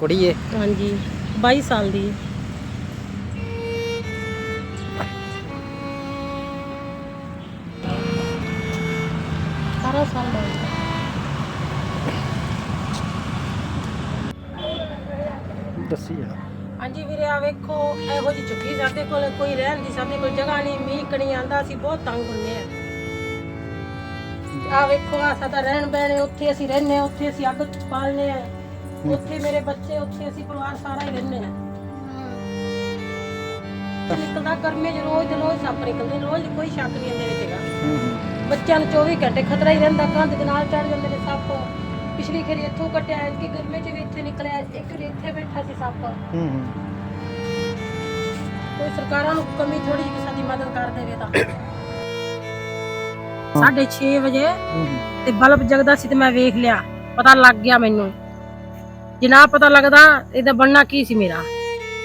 ਕੁੜੀ ਏ ਹਾਂਜੀ 22 ਸਾਲ ਦੀ। ਸਾਰਾ ਸਾਲ ਦਾ ਹੈ। ਦੱਸੀ ਆ ਹਾਂਜੀ ਵੀਰੇ ਆ ਵੇਖੋ ਇਹੋ ਜੀ ਝੁੱਗੀ ਸਾਡੇ ਕੋਲ ਕੋਈ ਰਹਿਣ ਦੀ ਸਾਡੇ ਕੋਲ ਜਗ੍ਹਾ ਨਹੀਂ ਮੀਂਹ ਕਣੀ ਆਂਦਾ ਅਸੀਂ ਬਹੁਤ ਤੰਗ ਹੁੰਨੇ ਆ। ਆ ਵੇਖੋ ਆ ਸਾਡਾ ਰਹਿਣ ਬਹਿਣ ਉੱਥੇ ਅਸੀਂ ਰਹਿੰਦੇ ਆ ਉੱਥੇ ਅਸੀਂ ਅੱਗ ਪਾਲਨੇ ਆ। ਉੱਥੇ ਮੇਰੇ ਬੱਚੇ ਉੱਥੇ ਅਸੀਂ ਪਰਿਵਾਰ ਸਾਰਾ ਹੀ ਰਹਿੰਦੇ ਆ ਨਿਕਲਦਾ ਗਰਮੀ ਚ ਰੋਜ਼ ਦੇ ਰੋਜ਼ ਸੱਪ ਨਿਕਲਦੇ ਰੋਜ਼ ਕੋਈ ਸ਼ੱਕ ਨਹੀਂ ਇਹਦੇ ਵਿੱਚ ਹੈਗਾ। ਬੱਚਿਆਂ ਨੂੰ 24 ਘੰਟੇ ਖਤਰਾ ਹੀ ਰਹਿੰਦਾ ਕੰਧ ਦੇ ਨਾਲ ਚੜ ਜਾਂਦੇ ਨੇ ਸੱਪ। ਪਿਛਲੀ ਖੇਰੀ ਇੱਥੋਂ ਕੱਟਿਆ ਕਿ ਗਰਮੀ ਚ ਵੀ ਇੱਥੇ ਨਿਕਲਿਆ ਇੱਕ ਵਾਰੀ ਇੱਥੇ ਬੈਠਾ ਸੀ ਸੱਪ। ਹੂੰ ਹੂੰ। ਕੋਈ ਸਰਕਾਰਾਂ ਨੂੰ ਕਮੀ ਥੋੜੀ ਜਿਹੀ ਸਾਡੀ ਮਦਦ ਕਰ ਦੇਵੇ ਤਾਂ। ਸਾਢੇ 6 ਵਜੇ ਤੇ ਬਲਬ ਜਗਦਾ ਸੀ ਤੇ ਮੈਂ ਵੇਖ ਲਿਆ ਪਤਾ ਲੱਗ ਗਿਆ ਮੈਨੂੰ। ਜੇ ਨਾ ਪਤਾ ਲੱਗਦਾ, ਇਹਦਾ ਬਣਨਾ ਕੀ ਸੀ ਮੇਰਾ?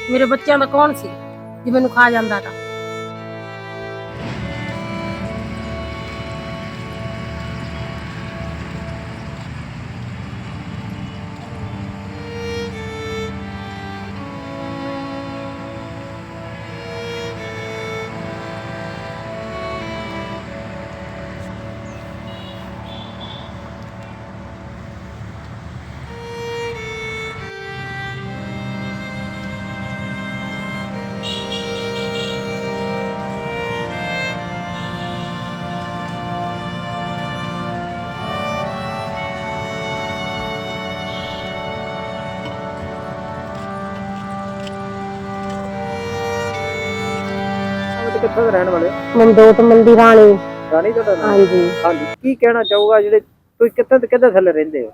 ਮੇਰੇ ਬੱਚਿਆਂ ਦਾ ਕੌਣ ਸੀ? ਜੇ ਮੈਨੂੰ ਖਾ ਜਾਂਦਾ ਤਾਂ। ਉਹ ਕਿੱਥੋਂ ਦੇ ਰਹਿਣ ਵਾਲੇ ਹੋ? ਮਨਦੋਤ ਮੰਦੀ ਰਾਣੀ ਰਾਣੀ ਤੁਹਾਡਾ ਨਾਮ? ਹਾਂਜੀ। ਹਾਂਜੀ। ਕੀ ਕਹਿਣਾ ਚਾਹੂਗਾ ਜਿਹੜੇ ਤੁਸੀਂ ਕਿੱਥੇ ਤੇ ਕਿੱਥੇ ਥੱਲੇ ਰਹਿੰਦੇ ਹੋ?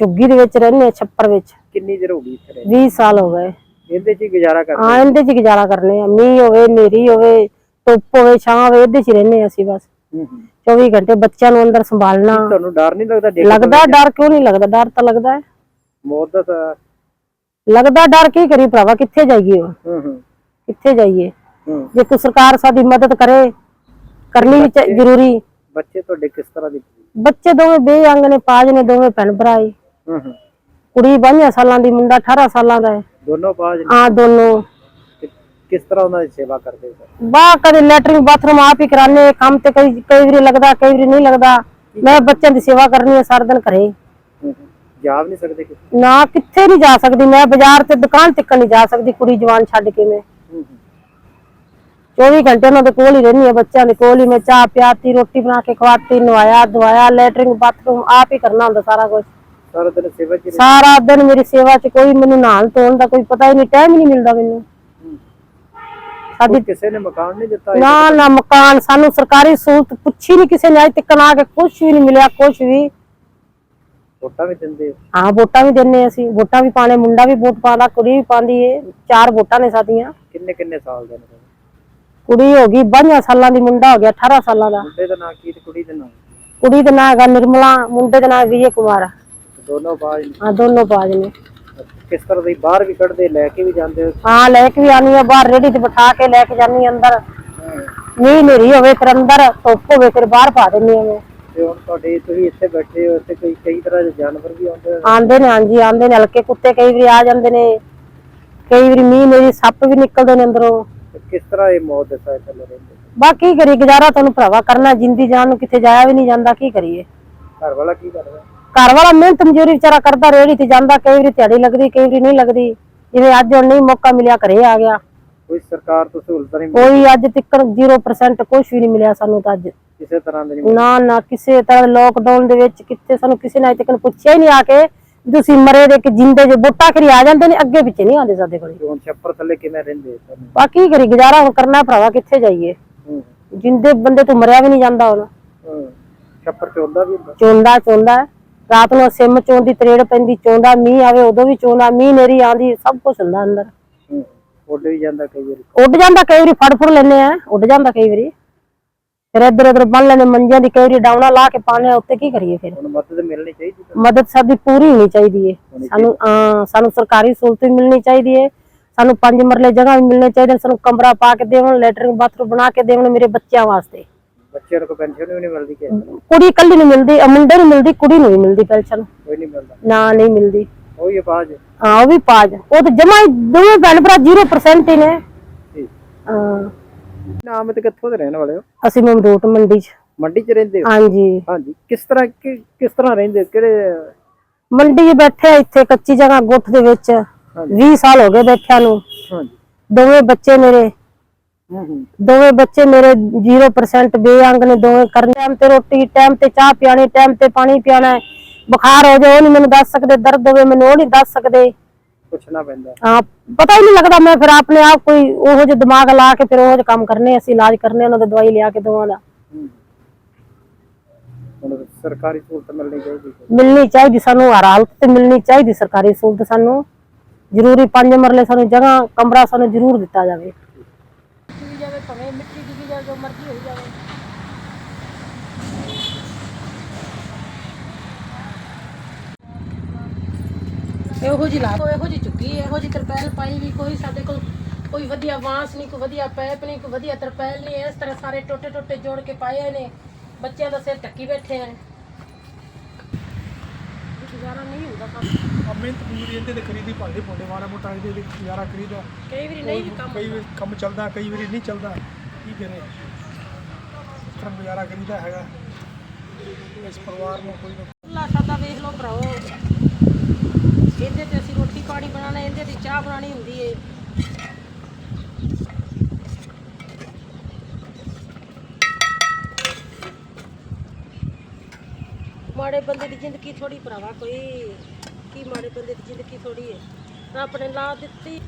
ਝੁੱਗੀ ਦੇ ਵਿੱਚ ਰਹਿੰਦੇ ਆ ਛੱਪਰ ਵਿੱਚ। ਕਿੰਨੀ ਦੇਰ ਹੋ ਗਈ ਇੱਥੇ ਰਹਿੰਦੇ? 20 ਸਾਲ ਹੋ ਗਏ। ਇਹਦੇ 'ਚ ਹੀ ਗੁਜ਼ਾਰਾ ਕਰਦੇ ਹਾਂ? ਇਹਦੇ 'ਚ ਗੁਜ਼ਾਰਾ ਕਰਨੇ ਆ। ਮੀਂਹ ਹੋਵੇ ਹਨੇਰੀ ਹੋਵੇ ਧੁੱਪ ਹੋਵੇ ਛਾਂ ਹੋਵੇ ਇਹਦੇ 'ਚ ਹੀ ਰਹਿੰਦੇ ਆ ਅਸੀਂ ਬਸ। ਹੂੰ ਹੂੰ। 24 ਘੰਟੇ ਬੱਚਿਆਂ ਨੂੰ ਅੰਦਰ ਸੰਭਾਲਣਾ। ਤੁਹਾਨੂੰ ਡਰ ਨਹੀਂ ਲੱਗਦਾ? ਡਿੱਗ ਲੱਗਦਾ ਡਰ ਕਿਉਂ ਨਹੀਂ ਲੱਗਦਾ? ਡਰ ਤਾਂ ਲੱਗਦਾ ਹੈ। ਮੌਤ ਦਾ ਤਾਂ- ਲੱਗਦਾ ਡਰ ਕੀ ਕਰੀ ਭਰਾਵਾ? ਕਿੱਥੇ ਜਾਈਏ ਹੁਣ? ਹੂੰ ਹੂੰ। ਕਿੱਥੇ ਜਾਈਏ? ਹੂੰ ਜੇ ਕੋਈ ਸਰਕਾਰ ਸਾਡੀ ਮਦਦ ਕਰੇ ਕਰਨੀ ਵੀ ਚਾ- ਜ਼ਰੂਰੀ। ਬੱਚੇ ਤੁਹਾਡੇ ਕਿਸ ਤਰ੍ਹਾਂ ਦੇ ਬੱਚੇ ਦੋਵੇਂ ਬੇਅੰਗ ਨੇ ਪਾਜ ਨੇ ਦੋਵੇਂ ਭੈਣ ਭਰਾ ਈ ਹੂੰ ਹੂੰ। ਕੁੜੀ 22 ਸਾਲਾਂ ਦੀ ਮੁੰਡਾ 18 ਸਾਲਾਂ ਦਾ ਹੈ ਦੋਨੋਂ ਬਾਜ ਆ ਦੋਨੋਂ। ਕਿਸ ਤਰ੍ਹਾਂ ਉਹਨਾਂ ਦੀ ਸੇਵਾ ਕਰਦੇ ਹੋ? ਬਾ ਕਦੇ ਲੈਟਰਿੰਗ ਬਾਥਰੂਮ ਆਪ ਹੀ ਕਰਾਨੇ ਕੰਮ ਤੇ ਕਈ ਕਈ ਵਾਰੀ ਲੱਗਦਾ ਕਈ ਵਾਰੀ ਨਹੀਂ ਲੱਗਦਾ। ਮੈਂ ਬੱਚਿਆਂ ਦੀ ਸੇਵਾ ਕਰਨੀ ਹੈ ਸਾਰਾ ਦਿਨ ਘਰੇ। ਹੂੰ ਹੂੰ। ਜਾ ਵੀ ਨਹੀਂ ਸਕਦੇ ਕਿਤੇ? ਨਾ ਕਿੱਥੇ ਨਹੀਂ ਜਾ ਸਕਦੀ। ਮੈਂ ਬਾਜ਼ਾਰ ਤੇ ਦੁਕਾਨ ਤੱਕ ਨਹੀਂ ਜਾ ਸਕਦੀ ਕੁੜੀ ਜਵਾਨ ਛੱਡ ਕੇ ਮੈਂ। ਹੂੰ ਹੂੰ। 24 ਘੰਟੇ ਉਹਨਾਂ ਦੇ ਕੋਲ ਹੀ ਰਹਿੰਦੀ ਹੈ ਬੱਚਿਆਂ ਦੇ ਕੋਲ ਹੀ ਮੈਂ ਚਾਹ ਪਿਆਤੀ ਰੋਟੀ ਬਣਾ ਕੇ ਖਵਾਤੀ ਨਵਾਇਆ ਦਵਾਇਆ ਲੈਟਰਿੰਗ ਬਾਥਰੂਮ ਆਪ ਹੀ ਕਰਨਾ ਹੁੰਦਾ ਸਾਰਾ ਕੁਝ ਸਾਰਾ ਦਿਨ ਸੇਵਾ ਚ ਹੀ ਸਾਰਾ ਦਿਨ ਮੇਰੀ ਸੇਵਾ 'ਚ ਕੋਈ ਮੈਨੂੰ ਨਹਾਉਣ ਧੋਣ ਦਾ ਕੋਈ ਪਤਾ ਹੀ ਨਹੀਂ ਟਾਈਮ ਨਹੀਂ ਮਿਲਦਾ ਮੈਨੂੰ ਹੂੰ। ਸਾਡੀ ਕਿਸੇ ਨੇ ਮਕਾਨ ਨਹੀਂ ਦਿੱਤਾ ਨਾ ਨਾ ਮਕਾਨ ਸਾਨੂੰ ਸਰਕਾਰੀ ਸਹੂਲਤ ਪੁੱਛੀ ਨਹੀਂ ਕਿਸੇ ਨੇ ਅੱਜ ਤੱਕ ਆ ਕੇ ਕੁਝ ਵੀ ਨਹੀਂ ਮਿਲਿਆ ਕੁਝ ਵੀ ਵੋਟਾਂ ਵੀ ਦਿੰਦੇ ਹੋ। ਹਾਂ ਵੋਟਾਂ ਵੀ ਦਿੰਨੇ ਅਸੀਂ ਵੋਟਾਂ ਵੀ ਪਾਣੇ ਮੁੰਡਾ ਵੀ ਵੋਟ ਪਾਉਂਦਾ ਕੁੜੀ ਵੀ ਪਾਉਂਦੀ ਏ ਚਾਰ ਵੋਟਾਂ ਨੇ ਸਾਡੀਆਂ ਕਿੰਨੇ ਕਿੰਨੇ ਸਾਲ ਦੇ ਨੇ? ਕੁੜੀ ਹੋ ਗਈ 22 ਸਾਲਾਂ ਦੀ ਮੁੰਡਾ ਹੋ ਗਿਆ 18 ਸਾਲਾਂ ਦਾ। ਮੁੰਡੇ ਦਾ ਨਾਂ ਕੀ ਤੇ ਕੁੜੀ ਦਾ ਨਾਂ? ਕੁੜੀ ਦਾ ਨਾਂ ਹੈਗਾ ਨਿਰਮਲਾ ਮੁੰਡੇ ਦਾ ਨਾਂ ਵਿਜੇ ਕੁਮਾਰ। ਦੋਨੋਂ ਬਾਜ ਹਾਂ ਦੋਨੋਂ ਬਾਜ ਨੇ। ਕਿਸ ਤਰ੍ਹਾਂ ਦੀ ਬਾਹਰ ਵੀ ਕੱਢਦੇ ਲੈ ਕੇ ਵੀ ਜਾਂਦੇ ਹੋ? ਹਾਂ ਲੈ ਕੇ ਵੀ ਆਨੀ ਆ ਬਾਹਰ ਰੇੜੀ ਤੇ ਬਿਠਾ ਕੇ ਲੈ ਕੇ ਜਾਨੀ ਅੰਦਰ। ਮੀਂਹ ਹਨੇਰੀ ਹੋਵੇ ਫਿਰ ਅੰਦਰ ਧੁੱਪ ਹੋਵੇ ਫਿਰ ਬਾਹਰ ਪਾ ਦਿੰਨੀ ਆ ਤੇ ਹੁਣ ਤੁਹਾਡੇ ਤੁਸੀਂ ਇੱਥੇ ਬੈਠੇ ਹੋ ਇੱਥੇ ਕੋਈ ਕਈ ਤਰ੍ਹਾਂ ਦੇ ਜਾਨਵਰ ਵੀ ਆਉਂਦੇ ਆਂਦੇ ਨੇ ਹਾਂਜੀ ਆਂਦੇ ਨੇ ਹਲਕੇ ਕੁੱਤੇ ਕਈ ਵਾਰੀ ਆ ਜਾਂਦੇ ਨੇ। ਕਈ ਵਾਰੀ ਮੀਂਹ ਮੇਰੀ ਸੱਪ ਵੀ ਨਿਕਲਦੇ ਨੇ ਅੰਦਰੋਂ। ਕਿਸ ਤਰ੍ਹਾਂ ਇਹ ਮੌਤ ਦੇ ਥੱਲੇ ਰਹਿੰਦੇ ਬਾਕੀ ਕਰੀ ਗੁਜ਼ਾਰਾ ਤੁਹਾਨੂੰ ਭਰਾਵਾ ਕਰਨਾ ਜਿੰਦੀ ਜਾਨ ਨੂੰ ਕਿੱਥੇ ਜਾਇਆ ਵੀ ਨਹੀਂ ਜਾਂਦਾ ਕੀ ਕਰੀਏ? ਘਰ ਵਾਲਾ ਕੀ ਕਰਦਾ? ਘਰ ਵਾਲਾ ਮਿਹਨਤ ਮਜ਼ਦੂਰੀ ਵਿਚਾਰਾ ਕਰਦਾ ਰੇੜੀ ਤੇ ਜਾਂਦਾ ਕਈ ਵਾਰੀ ਦਿਹਾੜੀ ਲੱਗਦੀ ਕਈ ਵਾਰੀ ਨਹੀਂ ਲੱਗਦੀ। ਜਿਵੇਂ ਅੱਜ ਹੁਣ ਨਹੀਂ ਮੌਕਾ ਮਿਲਿਆ ਘਰੇ ਆ ਗਿਆ। ਕੋਈ ਸਰਕਾਰ ਤੋਂ ਸਹੂਲਤਾਂ ਨਹੀਂ ਕੋਈ ਅੱਜ ਤੱਕ 0% ਕੁਝ ਵੀ ਨਹੀਂ ਮਿਲਿਆ ਸਾਨੂੰ ਤਾਂ ਅੱਜ। ਕਿਸੇ ਤਰ੍ਹਾਂ ਦੇ ਨਹੀਂ ਨਾ ਨਾ ਕਿਸੇ ਤਰ੍ਹਾਂ ਲੋਕਡਾਊਨ ਦੇ ਵਿੱਚ ਕਿੱਥੇ ਸਾਨੂੰ ਕਿਸੇ ਨੇ ਅੱਜ ਤੱਕ ਪੁੱਛਿਆ ਹੀ ਨਹੀਂ ਆ ਕੇ ਤੁਸੀਂ ਮਰੇ ਦੇ ਕਿ ਜਿੰਦੇ ਜੇ ਬੋਟਾ ਖਰੀ ਆ ਜਾਂਦੇ ਨੇ ਅੱਗੇ ਪਿੱਛੇ ਨਹੀਂ ਆਉਂਦੇ ਸਾਡੇ ਕੋਲ। ਹੁਣ ਛੱਪਰ ਥੱਲੇ ਕਿਵੇਂ ਰਹਿੰਦੇ ਤੁਹਾਨੂੰ? ਬਾਕੀ ਕਰੀ ਗੁਜ਼ਾਰਾ ਹੁਣ ਕਰਨਾ ਭਰਾਵਾ ਕਿੱਥੇ ਜਾਈਏ? ਹੂੰ। ਜਿੰਦੇ ਬੰਦੇ ਤੋਂ ਮਰਿਆ ਵੀ ਨਹੀਂ ਜਾਂਦਾ ਹੁਣ। ਹੂੰ। ਛੱਪਰ ਚੋਂਦਾ ਵੀ ਹੁੰਦਾ? ਚੋਂਦਾ ਚੋਂਦਾ। ਰਾਤ ਨੂੰ ਸਿਮ ਚੋਂਦੀ ਤਰੇੜ ਪੈਂਦੀ ਚੋਂਦਾ ਮੀਂਹ ਆਵੇ ਉਦੋਂ ਵੀ ਚੋਂਦਾ ਮੀਂਹ ਨੇਰੀ ਆਂਦੀ ਸਭ ਕੁਝ ਹੁੰਦਾ ਅੰਦਰ। ਹੂੰ। ਉੱਡ ਵੀ ਜਾਂਦਾ ਕਈ ਵਾਰੀ। ਉੱਡ ਜਾਂਦਾ ਕਈ ਵਾਰੀ ਫੜ ਫੜ ਲੈਨੇ ਆ ਉੱਡ ਜਾਂਦਾ ਕਈ ਵਾਰੀ। ਫਿਰ ਇੱਧਰ ਉੱਧਰ ਬੰਨ ਲੈਨੇ ਮੰਜਿਆਂ ਦੀ ਕਈ ਵਾਰੀ ਡਾਉਣਾ ਲਾ ਕੇ ਪਾਣੇ ਉੱਤੇ ਕੀ ਕਰੀਏ ਫਿਰ? ਹੁਣ ਮਦਦ ਮਿਲਣੀ ਚਾਹੀਦੀ ਤੁਹਾਨੂੰ। ਮਦਦ ਸਾਡੀ ਪੂਰੀ ਹੋਣੀ ਚਾਹੀਦੀ ਹੈ ਸਾਨੂੰ ਹਾਂ ਸਾਨੂੰ ਸਰਕਾਰੀ ਸਹੂਲਤ ਵੀ ਮਿਲਣੀ ਚਾਹੀਦੀ ਹੈ ਸਾਨੂੰ ਪੰਜ ਮਰਲੇ ਜਗ੍ਹਾ ਵੀ ਮਿਲਣੀ ਚਾਹੀਦੀ ਹੈ, ਸਾਨੂੰ ਕਮਰਾ ਪਾ ਕੇ ਦੇਵਣ ਲੈਟਰਿੰਗ ਬਾਥਰੂਮ ਬਣਾ ਕੇ ਦੇਵਣ ਮੇਰੇ ਬੱਚਿਆਂ ਵਾਸਤੇ। ਬੱਚਿਆਂ ਨੂੰ ਕੋਈ ਪੈਨਸ਼ਨ ਵੀ ਨਹੀਂ ਮਿਲਦੀ ਤਰ੍ਹਾਂ ਕੁੜੀ ਇਕੱਲੀ ਨੂੰ ਮਿਲਦੀ ਅ, ਮੁੰਡੇ ਨੂੰ ਮਿਲਦੀ ਕੁੜੀ ਨੂੰ ਨਹੀਂ ਮਿਲਦੀ ਪੈਨਸ਼ਨ ਕੋਈ ਨਹੀਂ ਮਿਲਦਾ। ਨਾ ਨਹੀਂ ਮਿਲਦੀ। ਉਹੀ ਹਾਂ ਉਹ ਵੀ ਪਾਜ ਉਹ ਤਾਂ ਜਮਾ ਦੋਵੇਂ ਭੈਣ ਭਰਾ 0% ਹੀ ਨੇ। ਠੀਕ। ਹਾਂ। ਨਾਮ ਤੇ ਕਿੱਥੋਂ ਦੇ ਰਹਿਣ ਵਾਲੇ ਹੋ? ਅਸੀਂ ਮਮਰੂਟ ਮੰਡੀ ਚ। ਮੰਡੀ 'ਚ ਰਹਿੰਦੇ ਹੋ? ਹਾਂਜੀ। ਹਾਂਜੀ। ਕਿਸ ਤਰ੍ਹਾਂ ਕਿ- ਕਿਸ ਤਰ੍ਹਾਂ ਰਹਿੰਦੇ ਹੋ? ਕਿਹੜੇ ਮੰਡੀ 'ਚ ਬੈਠੇ ਆ ਇੱਥੇ ਕੱਚੀ ਜਗ੍ਹਾ ਗੁੱਠ ਦੇ ਵਿੱਚ। ਹਾਂਜੀ। 20 ਸਾਲ ਹੋ ਗਏ ਬੈਠਿਆਂ ਨੂੰ। ਹਾਂਜੀ। ਦੋਵੇਂ ਬੱਚੇ ਮੇਰੇ। ਹੂੰ ਹੂੰ। ਦੋਵੇਂ ਬੱਚੇ ਮੇਰੇ 0% ਬੇਅੰਗ ਨੇ ਦੋਵੇਂ ਕਰਨ ਟਾਈਮ ਤੇ ਰੋਟੀ ਟਾਈਮ ਤੇ ਚਾਹ ਪਿਆਣੀ ਟਾਈਮ ਤੇ ਪਾਣੀ ਪਿਆਣਾ। ਹੈ। ਬੁਖਾਰ ਹੋ ਜਾਏ ਉਹ ਨਹੀਂ ਮੈਨੂੰ ਦੱਸ ਸਕਦੇ ਦਰਦ ਹੋਵੇ ਮੈਨੂੰ ਉਹ ਨਹੀਂ ਦੱਸ ਸਕਦੇ। ਪੁੱਛਣਾ ਪੈਂਦਾ। ਹਾਂ ਪਤਾ ਹੀ ਨਹੀਂ ਲੱਗਦਾ ਮੈਂ ਫਿਰ ਆਪਣੇ ਆਪ ਕੋਈ ਉਹੋ ਜਿਹੇ ਦਿਮਾਗ ਲਾ ਕੇ ਫਿਰ ਉਹੋ ਜਿਹੇ ਕੰਮ ਕਰਨੇ ਅਸੀਂ ਇਲਾਜ ਕਰਨੇ ਉਹਨਾਂ ਦੀ ਦਵਾਈ ਲਿਆ ਕੇ ਦੋਵਾਂ ਦਾ। ਹੂੰ। ਹੁਣ ਸਰਕਾਰੀ ਸਹੂਲਤ ਮਿਲਣੀ ਚਾਹੀਦੀ ਹੈ। ਮਿਲਣੀ ਚਾਹੀਦੀ ਸਾਨੂੰ ਹਰ ਹਾਲਤ ਤੇ ਮਿਲਣੀ ਚਾਹੀਦੀ ਸਰਕਾਰੀ ਸਹੂਲਤ ਸਾਨੂੰ। ਜ਼ਰੂਰੀ ਪੰਜ ਮਰਲੇ ਸਾਨੂੰ ਜਗ੍ਹਾ ਕਮਰਾ ਸਾਨੂੰ ਜ਼ਰੂਰ ਦਿੱਤਾ ਜਾਵੇ। ਜਾਵੇ ਭਵੇਂ ਮਿੱਟੀ ਦੀ ਜਾਵੇ ਜੋ ਮਰਜ਼ੀ ਹੋਈ ਜਾਵੇ। ਇਹੋ ਜੀ ਲਾ ਇਹੋ ਜੀ ਚੁੱਕੀ ਇਹੋ ਜੀ ਤਰਪੈਲ ਪਾਈ ਵੀ ਕੋਈ ਸਾਡੇ ਕੋਲ ਕੋਈ ਵਧੀਆ ਵਾਂਸ ਨਹੀਂ ਕੋਈ ਵਧੀਆ ਪੈਪ ਨਹੀਂ ਕੋਈ ਵਧੀਆ ਤਰਪੈਲ ਨਹੀਂ ਇਸ ਤਰ੍ਹਾਂ ਸਾਰੇ ਟੋਟੇ ਟੋਟੇ ਜੋੜ ਕੇ ਪਾਏ ਹੋਏ ਨੇ। ਬੱਚਿਆਂ ਦਾ ਸਿਰ ਟੱਕੀ ਬੈਠੇ ਆ ਗੁਜ਼ਾਰਾ ਨਹੀਂ ਹੁੰਦਾ ਕੰਮ। ਆ ਮਿਹਨਤ ਮਜ਼ਦੂਰੀ ਇਹਦੇ ਤੇ ਖਰੀਦੀ ਭਾਂਡੇ ਭੁੰਡੇ ਮਾੜਾ ਮੋਟਾ ਇਹਦੇ ਲਈ ਗੁਜ਼ਾਰਾ ਕਰੀਦਾ ਕਈ ਵਾਰੀ ਨਹੀਂ ਵੀ ਕੰਮ ਕਈ ਵਾਰੀ ਕੰਮ ਚੱਲਦਾ ਕਈ ਵਾਰੀ ਨਹੀਂ ਚੱਲਦਾ। ਕੀ ਕਰੇ? ਇਸ ਤਰ੍ਹਾਂ ਗੁਜ਼ਾਰਾ ਕਰੀਦਾ ਹੈਗਾ। ਇਸ ਪਰਿਵਾਰ ਨੂੰ ਕੋਈ ਨਾ ਲਾ ਸਾਦਾ ਵੇਖ ਲਓ ਭਰਾਓ ਇਹਦੇ ਤੇ ਅਸੀਂ ਰੋਟੀ ਪਾਣੀ ਬਣਾਉਣਾ ਚਾਹ ਬਣਾਉਣੀ ਹੁੰਦੀ ਏ। ਮਾੜੇ ਬੰਦੇ ਦੀ ਜ਼ਿੰਦਗੀ ਥੋੜੀ ਭਰਾਵਾ ਕੋਈ, ਕੀ ਮਾੜੇ ਬੰਦੇ ਦੀ ਜ਼ਿੰਦਗੀ ਥੋੜੀ ਏ। ਰੱਬ ਨੇ ਲਾ ਦਿੱਤੀ।